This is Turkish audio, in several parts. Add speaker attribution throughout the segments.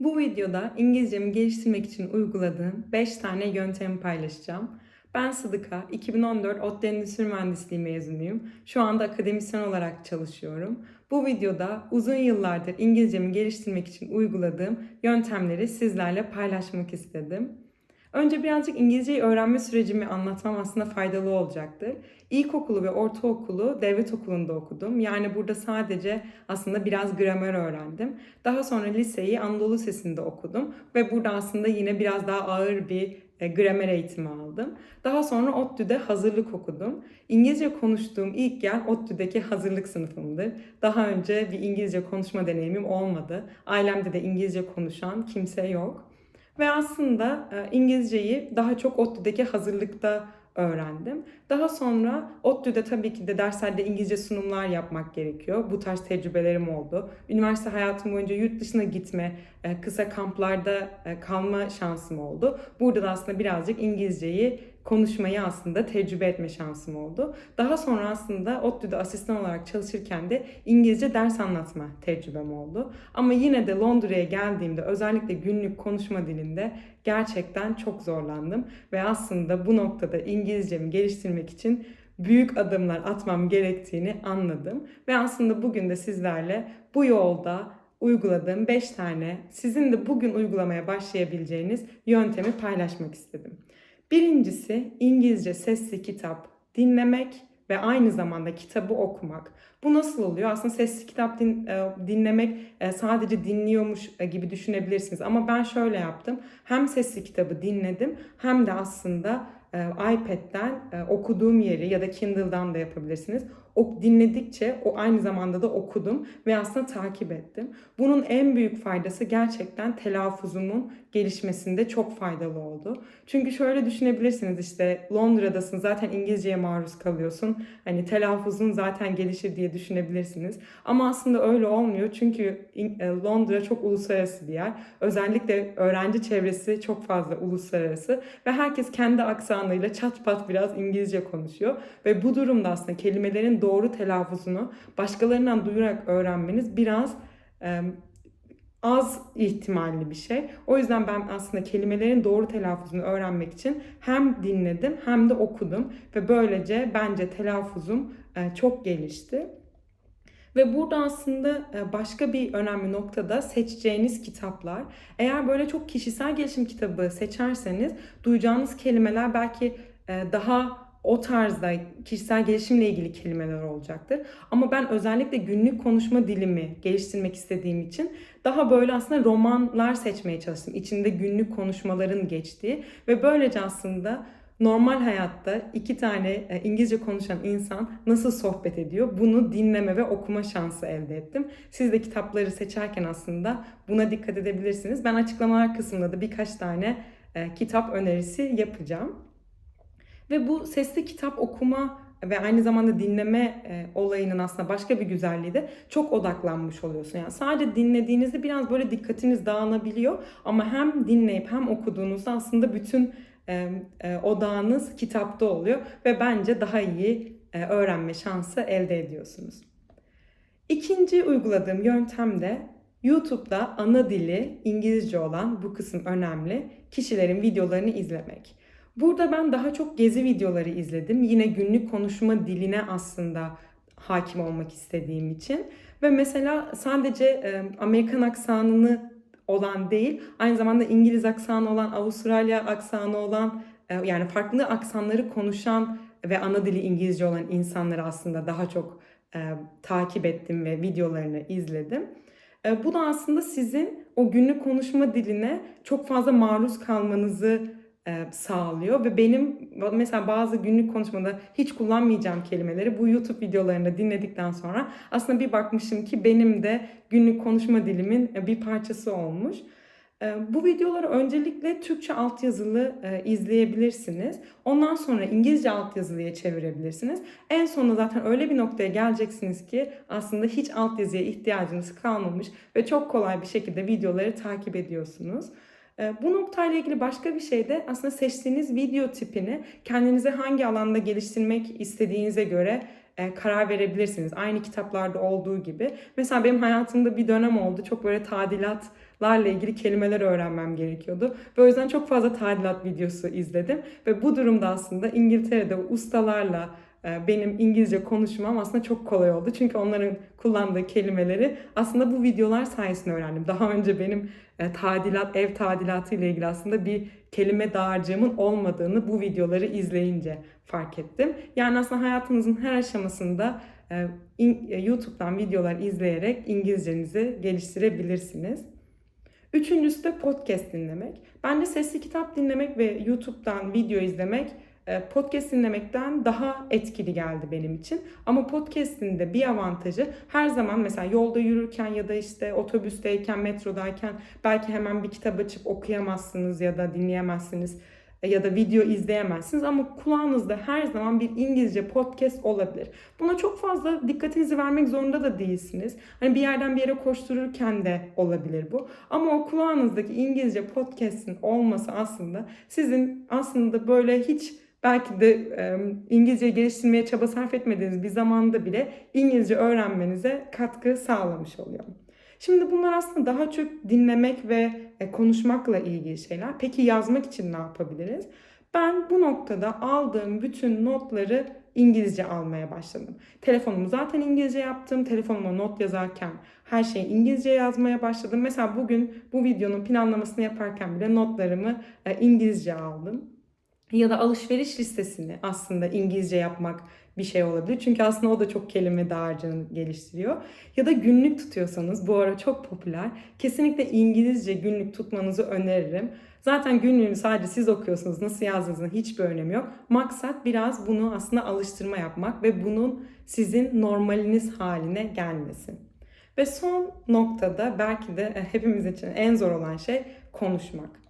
Speaker 1: Bu videoda İngilizcemi geliştirmek için uyguladığım 5 tane yöntemi paylaşacağım. Ben Sıdıka, 2014 ODTÜ Endüstri Mühendisliği mezunuyum. Şu anda akademisyen olarak çalışıyorum. Bu videoda uzun yıllardır İngilizcemi geliştirmek için uyguladığım yöntemleri sizlerle paylaşmak istedim. Önce birazcık İngilizceyi öğrenme sürecimi anlatmam aslında faydalı olacaktır. İlkokulu ve ortaokulu devlet okulunda okudum. Yani burada sadece aslında biraz gramer öğrendim. Daha sonra liseyi Anadolu Lisesi'nde okudum ve burada aslında yine biraz daha ağır bir e, gramer eğitimi aldım. Daha sonra ODTÜ'de hazırlık okudum. İngilizce konuştuğum ilk yer ODTÜ'deki hazırlık sınıfımdır. Daha önce bir İngilizce konuşma deneyimim olmadı. Ailemde de İngilizce konuşan kimse yok. Ve aslında e, İngilizceyi daha çok ODTÜ'deki hazırlıkta öğrendim. Daha sonra ODTÜ'de tabii ki de derslerde İngilizce sunumlar yapmak gerekiyor. Bu tarz tecrübelerim oldu. Üniversite hayatım boyunca yurt dışına gitme, e, kısa kamplarda e, kalma şansım oldu. Burada da aslında birazcık İngilizceyi konuşmayı aslında tecrübe etme şansım oldu. Daha sonra aslında ODTÜ'de asistan olarak çalışırken de İngilizce ders anlatma tecrübem oldu. Ama yine de Londra'ya geldiğimde özellikle günlük konuşma dilinde gerçekten çok zorlandım ve aslında bu noktada İngilizcemi geliştirmek için büyük adımlar atmam gerektiğini anladım ve aslında bugün de sizlerle bu yolda uyguladığım 5 tane sizin de bugün uygulamaya başlayabileceğiniz yöntemi paylaşmak istedim. Birincisi İngilizce sesli kitap dinlemek ve aynı zamanda kitabı okumak. Bu nasıl oluyor? Aslında sesli kitap din, e, dinlemek e, sadece dinliyormuş e, gibi düşünebilirsiniz. Ama ben şöyle yaptım. Hem sesli kitabı dinledim hem de aslında iPad'den okuduğum yeri ya da Kindle'dan da yapabilirsiniz. O dinledikçe o aynı zamanda da okudum ve aslında takip ettim. Bunun en büyük faydası gerçekten telaffuzumun gelişmesinde çok faydalı oldu. Çünkü şöyle düşünebilirsiniz işte Londra'dasın zaten İngilizceye maruz kalıyorsun. Hani telaffuzun zaten gelişir diye düşünebilirsiniz. Ama aslında öyle olmuyor çünkü e, Londra çok uluslararası bir yer. Özellikle öğrenci çevresi çok fazla uluslararası ve herkes kendi aksanıyla çat pat biraz İngilizce konuşuyor. Ve bu durumda aslında kelimelerin doğru telaffuzunu başkalarından duyurarak öğrenmeniz biraz az ihtimalli bir şey. O yüzden ben aslında kelimelerin doğru telaffuzunu öğrenmek için hem dinledim hem de okudum ve böylece bence telaffuzum e, çok gelişti. Ve burada aslında e, başka bir önemli nokta da seçeceğiniz kitaplar. Eğer böyle çok kişisel gelişim kitabı seçerseniz duyacağınız kelimeler belki e, daha o tarzda kişisel gelişimle ilgili kelimeler olacaktır. Ama ben özellikle günlük konuşma dilimi geliştirmek istediğim için daha böyle aslında romanlar seçmeye çalıştım. İçinde günlük konuşmaların geçtiği ve böylece aslında normal hayatta iki tane e, İngilizce konuşan insan nasıl sohbet ediyor bunu dinleme ve okuma şansı elde ettim. Siz de kitapları seçerken aslında buna dikkat edebilirsiniz. Ben açıklamalar kısmında da birkaç tane e, kitap önerisi yapacağım. Ve bu sesli kitap okuma ve aynı zamanda dinleme e, olayının aslında başka bir güzelliği de çok odaklanmış oluyorsun. Yani sadece dinlediğinizde biraz böyle dikkatiniz dağılabiliyor ama hem dinleyip hem okuduğunuzda aslında bütün e, odağınız kitapta oluyor ve bence daha iyi e, öğrenme şansı elde ediyorsunuz. İkinci uyguladığım yöntem de YouTube'da ana dili İngilizce olan bu kısım önemli kişilerin videolarını izlemek. Burada ben daha çok gezi videoları izledim. Yine günlük konuşma diline aslında hakim olmak istediğim için. Ve mesela sadece Amerikan aksanını olan değil, aynı zamanda İngiliz aksanı olan, Avustralya aksanı olan, e, yani farklı aksanları konuşan ve ana dili İngilizce olan insanları aslında daha çok e, takip ettim ve videolarını izledim. E, bu da aslında sizin o günlük konuşma diline çok fazla maruz kalmanızı e, sağlıyor ve benim mesela bazı günlük konuşmada hiç kullanmayacağım kelimeleri bu YouTube videolarında dinledikten sonra aslında bir bakmışım ki benim de günlük konuşma dilimin e, bir parçası olmuş. E, bu videoları öncelikle Türkçe altyazılı izleyebilirsiniz. Ondan sonra İngilizce altyazılıya çevirebilirsiniz. En sonunda zaten öyle bir noktaya geleceksiniz ki aslında hiç altyazıya ihtiyacınız kalmamış ve çok kolay bir şekilde videoları takip ediyorsunuz. Ee, bu noktayla ilgili başka bir şey de aslında seçtiğiniz video tipini kendinize hangi alanda geliştirmek istediğinize göre e, karar verebilirsiniz. Aynı kitaplarda olduğu gibi. Mesela benim hayatımda bir dönem oldu. Çok böyle tadilat larla ilgili kelimeler öğrenmem gerekiyordu. Ve o yüzden çok fazla tadilat videosu izledim. Ve bu durumda aslında İngiltere'de ustalarla benim İngilizce konuşmam aslında çok kolay oldu. Çünkü onların kullandığı kelimeleri aslında bu videolar sayesinde öğrendim. Daha önce benim e, tadilat, ev tadilatı ile ilgili aslında bir kelime dağarcığımın olmadığını bu videoları izleyince fark ettim. Yani aslında hayatınızın her aşamasında e, YouTube'dan videolar izleyerek İngilizcenizi geliştirebilirsiniz. Üçüncüsü de podcast dinlemek. Bence sesli kitap dinlemek ve YouTube'dan video izlemek e, podcast dinlemekten daha etkili geldi benim için. Ama podcast'in de bir avantajı her zaman mesela yolda yürürken ya da işte otobüsteyken, metrodayken belki hemen bir kitap açıp okuyamazsınız ya da dinleyemezsiniz e, ya da video izleyemezsiniz ama kulağınızda her zaman bir İngilizce podcast olabilir. Buna çok fazla dikkatinizi vermek zorunda da değilsiniz. Hani bir yerden bir yere koştururken de olabilir bu. Ama o kulağınızdaki İngilizce podcast'in olması aslında sizin aslında böyle hiç belki de e, İngilizce geliştirmeye çaba sarf etmediğiniz bir zamanda bile İngilizce öğrenmenize katkı sağlamış oluyor. Şimdi bunlar aslında daha çok dinlemek ve e, konuşmakla ilgili şeyler. Peki yazmak için ne yapabiliriz? Ben bu noktada aldığım bütün notları İngilizce almaya başladım. Telefonumu zaten İngilizce yaptım. Telefonuma not yazarken her şeyi İngilizce yazmaya başladım. Mesela bugün bu videonun planlamasını yaparken bile notlarımı e, İngilizce aldım ya da alışveriş listesini aslında İngilizce yapmak bir şey olabilir. Çünkü aslında o da çok kelime dağarcığını geliştiriyor. Ya da günlük tutuyorsanız bu ara çok popüler. Kesinlikle İngilizce günlük tutmanızı öneririm. Zaten günlüğünü sadece siz okuyorsunuz. Nasıl yazdığınızın hiçbir önemi yok. Maksat biraz bunu aslında alıştırma yapmak ve bunun sizin normaliniz haline gelmesi. Ve son noktada belki de hepimiz için en zor olan şey konuşmak.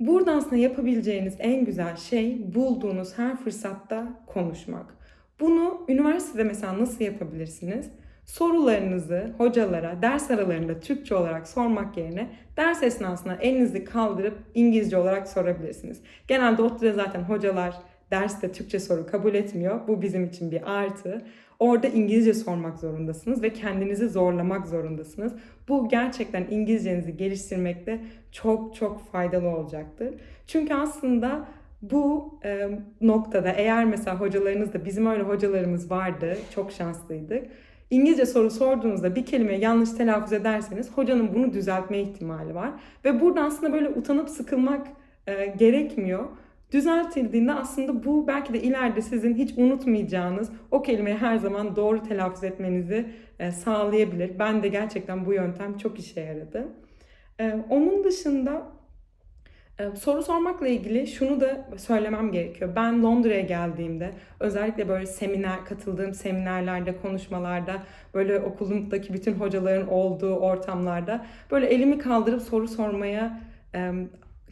Speaker 1: Burada aslında yapabileceğiniz en güzel şey bulduğunuz her fırsatta konuşmak. Bunu üniversitede mesela nasıl yapabilirsiniz? Sorularınızı hocalara ders aralarında Türkçe olarak sormak yerine ders esnasında elinizi kaldırıp İngilizce olarak sorabilirsiniz. Genelde ODTÜ'de zaten hocalar derste Türkçe soru kabul etmiyor. Bu bizim için bir artı. Orada İngilizce sormak zorundasınız ve kendinizi zorlamak zorundasınız. Bu gerçekten İngilizcenizi geliştirmekte çok çok faydalı olacaktır. Çünkü aslında bu e, noktada eğer mesela hocalarınız da bizim öyle hocalarımız vardı, çok şanslıydık. İngilizce soru sorduğunuzda bir kelime yanlış telaffuz ederseniz hocanın bunu düzeltme ihtimali var. Ve burada aslında böyle utanıp sıkılmak e, gerekmiyor düzeltildiğinde aslında bu belki de ileride sizin hiç unutmayacağınız o kelimeyi her zaman doğru telaffuz etmenizi e, sağlayabilir. Ben de gerçekten bu yöntem çok işe yaradı. E, onun dışında e, soru sormakla ilgili şunu da söylemem gerekiyor. Ben Londra'ya geldiğimde özellikle böyle seminer, katıldığım seminerlerde, konuşmalarda, böyle okulumdaki bütün hocaların olduğu ortamlarda böyle elimi kaldırıp soru sormaya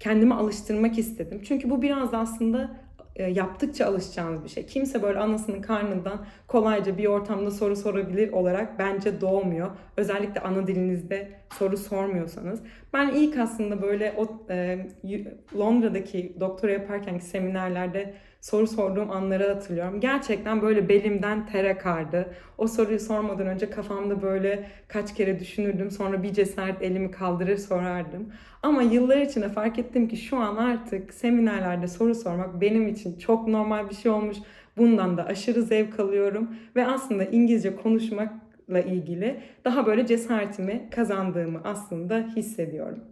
Speaker 1: kendimi alıştırmak istedim. Çünkü bu biraz da aslında e, yaptıkça alışacağınız bir şey. Kimse böyle anasının karnından kolayca bir ortamda soru sorabilir olarak bence doğmuyor. Özellikle ana dilinizde soru sormuyorsanız. Ben ilk aslında böyle o e, Londra'daki doktora yaparkenki seminerlerde soru sorduğum anları hatırlıyorum. Gerçekten böyle belimden ter akardı. O soruyu sormadan önce kafamda böyle kaç kere düşünürdüm. Sonra bir cesaret elimi kaldırır sorardım. Ama yıllar içinde fark ettim ki şu an artık seminerlerde soru sormak benim için çok normal bir şey olmuş. Bundan da aşırı zevk alıyorum ve aslında İngilizce konuşmakla ilgili daha böyle cesaretimi kazandığımı aslında hissediyorum.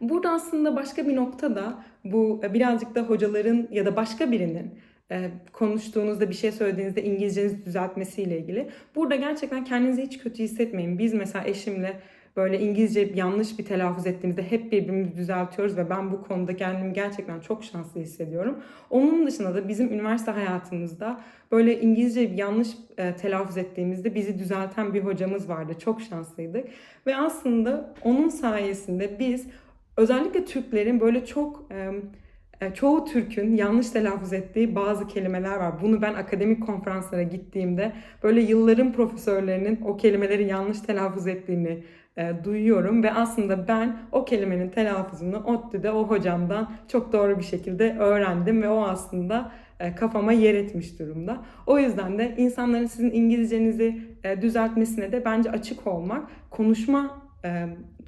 Speaker 1: Burada aslında başka bir nokta da bu e, birazcık da hocaların ya da başka birinin e, konuştuğunuzda bir şey söylediğinizde İngilizcenizi düzeltmesiyle ilgili. Burada gerçekten kendinizi hiç kötü hissetmeyin. Biz mesela eşimle böyle İngilizce yanlış bir telaffuz ettiğimizde hep birbirimizi düzeltiyoruz ve ben bu konuda kendimi gerçekten çok şanslı hissediyorum. Onun dışında da bizim üniversite hayatımızda böyle İngilizce yanlış e, telaffuz ettiğimizde bizi düzelten bir hocamız vardı. Çok şanslıydık ve aslında onun sayesinde biz özellikle Türklerin böyle çok e, çoğu Türk'ün yanlış telaffuz ettiği bazı kelimeler var. Bunu ben akademik konferanslara gittiğimde böyle yılların profesörlerinin o kelimeleri yanlış telaffuz ettiğini e, duyuyorum ve aslında ben o kelimenin telaffuzunu ODTÜ'de o hocamdan çok doğru bir şekilde öğrendim ve o aslında e, kafama yer etmiş durumda. O yüzden de insanların sizin İngilizcenizi düzeltmesine de bence açık olmak, konuşma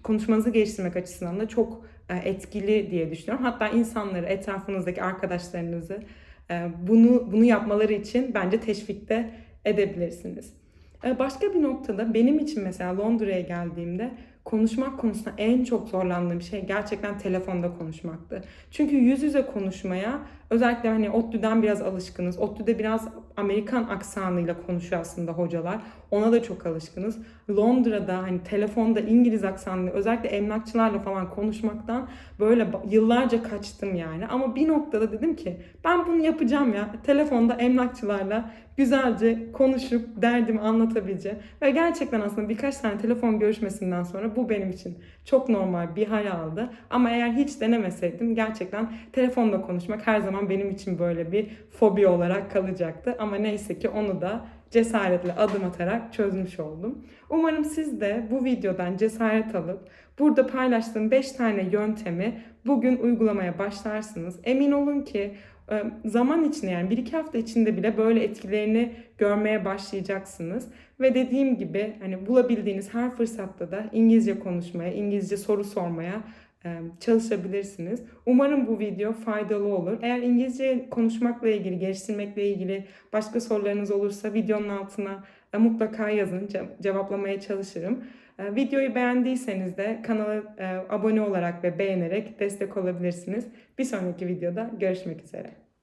Speaker 1: konuşmanızı geliştirmek açısından da çok e, etkili diye düşünüyorum. Hatta insanları, etrafınızdaki arkadaşlarınızı e, bunu bunu yapmaları için bence teşvikte edebilirsiniz. E, Başka bir noktada benim için mesela Londra'ya geldiğimde konuşmak konusunda en çok zorlandığım şey gerçekten telefonda konuşmaktı. Çünkü yüz yüze konuşmaya özellikle hani ODTÜ'den biraz alışkınız. ODTÜ'de biraz Amerikan aksanıyla konuşuyor aslında hocalar. Ona da çok alışkınız. Londra'da hani telefonda İngiliz aksanıyla özellikle emlakçılarla falan konuşmaktan böyle yıllarca kaçtım yani. Ama bir noktada dedim ki ben bunu yapacağım ya. Telefonda emlakçılarla güzelce konuşup derdimi anlatabileceğim. Ve gerçekten aslında birkaç tane telefon görüşmesinden sonra bu benim için çok normal bir hal aldı. Ama eğer hiç denemeseydim gerçekten telefonda konuşmak her zaman benim için böyle bir fobi olarak kalacaktı. Ama neyse ki onu da cesaretle adım atarak çözmüş oldum. Umarım siz de bu videodan cesaret alıp burada paylaştığım 5 tane yöntemi bugün uygulamaya başlarsınız. Emin olun ki e, zaman içinde yani 1-2 hafta içinde bile böyle etkilerini görmeye başlayacaksınız. Ve dediğim gibi hani bulabildiğiniz her fırsatta da İngilizce konuşmaya, İngilizce soru sormaya çalışabilirsiniz. Umarım bu video faydalı olur. Eğer İngilizce konuşmakla ilgili, geliştirmekle ilgili başka sorularınız olursa videonun altına e, mutlaka yazın. Ce- cevaplamaya çalışırım. E, Videoyu beğendiyseniz de kanala e, abone olarak ve beğenerek destek olabilirsiniz. Bir sonraki videoda görüşmek üzere.